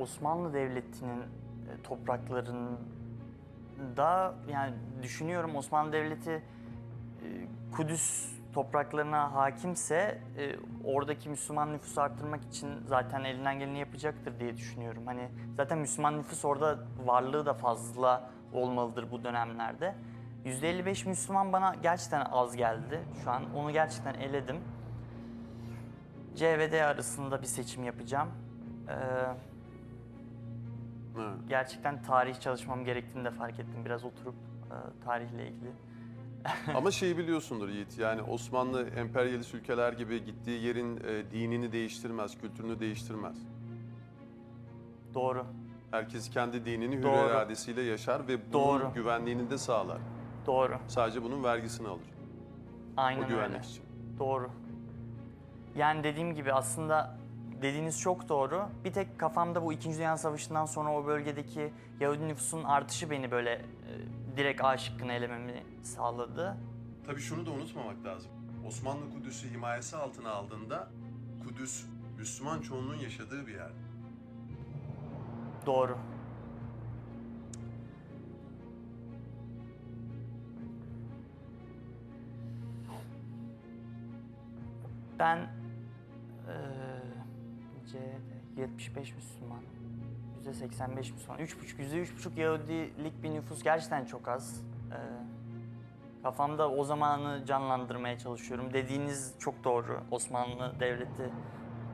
Osmanlı Devleti'nin e, topraklarında yani düşünüyorum Osmanlı Devleti e, Kudüs topraklarına hakimse e, oradaki Müslüman nüfusu arttırmak için zaten elinden geleni yapacaktır diye düşünüyorum. Hani zaten Müslüman nüfus orada varlığı da fazla olmalıdır bu dönemlerde. %55 Müslüman bana gerçekten az geldi. Şu an onu gerçekten eledim. C ve D arasında bir seçim yapacağım. Ee, Evet. gerçekten tarih çalışmam gerektiğini de fark ettim. Biraz oturup e, tarihle ilgili. Ama şeyi biliyorsundur Yiğit, yani Osmanlı emperyalist ülkeler gibi gittiği yerin e, dinini değiştirmez, kültürünü değiştirmez. Doğru, Herkes kendi dinini hür Doğru. iradesiyle yaşar ve bunun Doğru. güvenliğini de sağlar. doğru. Sadece bunun vergisini alır. Aynen o güvenlik öyle. için. Doğru. Yani dediğim gibi aslında dediğiniz çok doğru. Bir tek kafamda bu İkinci Dünya Savaşı'ndan sonra o bölgedeki Yahudi nüfusun artışı beni böyle e, direkt A şıkkını elememi sağladı. Tabii şunu da unutmamak lazım. Osmanlı Kudüs'ü himayesi altına aldığında Kudüs Müslüman çoğunluğun yaşadığı bir yer. Doğru. Ben C'de 75 Müslüman, %85 Müslüman, 3,5 %3,5 Yahudilik bir nüfus gerçekten çok az. Eee, kafamda o zamanı canlandırmaya çalışıyorum. Dediğiniz çok doğru. Osmanlı Devleti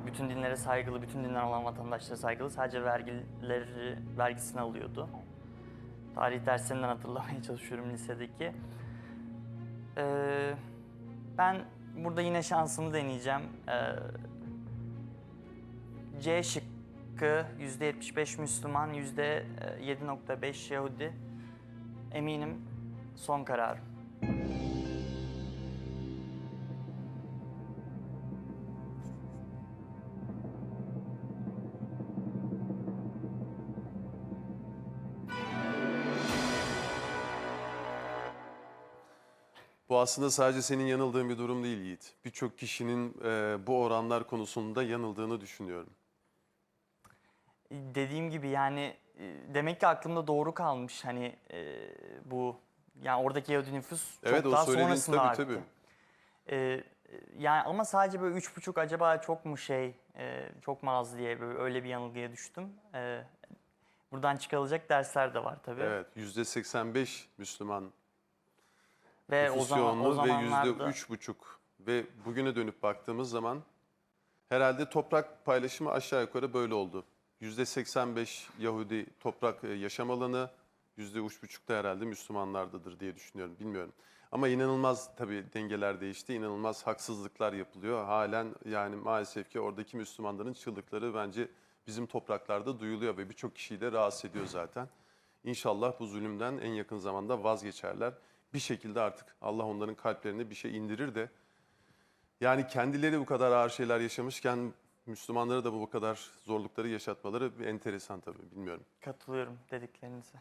bütün dinlere saygılı, bütün dinler olan vatandaşlara saygılı. Sadece vergileri, vergisini alıyordu. Tarih derslerinden hatırlamaya çalışıyorum lisedeki. Ee, ben burada yine şansımı deneyeceğim. Ee, C şıkkı %75 Müslüman, %7.5 Yahudi. Eminim son kararım. Bu aslında sadece senin yanıldığın bir durum değil Yiğit. Birçok kişinin e, bu oranlar konusunda yanıldığını düşünüyorum. Dediğim gibi yani e, demek ki aklımda doğru kalmış hani e, bu yani oradaki Yahudi nüfus çok Evet daha sonrasında tabii arttı. tabii. E, yani ama sadece böyle üç buçuk acaba çok mu şey e, çok mu az diye böyle öyle bir yanılgıya düştüm. E, buradan çıkarılacak dersler de var tabii. Evet yüzde 85 Müslüman Ve o zaman o ve yüzde üç buçuk ve bugüne dönüp baktığımız zaman herhalde toprak paylaşımı aşağı yukarı böyle oldu. Yüzde 85 Yahudi toprak e, yaşam alanı, yüzde üç buçuk da herhalde Müslümanlardadır diye düşünüyorum. Bilmiyorum. Ama inanılmaz tabii dengeler değişti. inanılmaz haksızlıklar yapılıyor. Halen yani maalesef ki oradaki Müslümanların çığlıkları bence bizim topraklarda duyuluyor ve birçok kişiyi de rahatsız ediyor zaten. İnşallah bu zulümden en yakın zamanda vazgeçerler. Bir şekilde artık Allah onların kalplerine bir şey indirir de yani kendileri bu kadar ağır şeyler yaşamışken Müslümanlara da bu kadar zorlukları yaşatmaları bir enteresan tabii bilmiyorum. katılıyorum dediklerinize.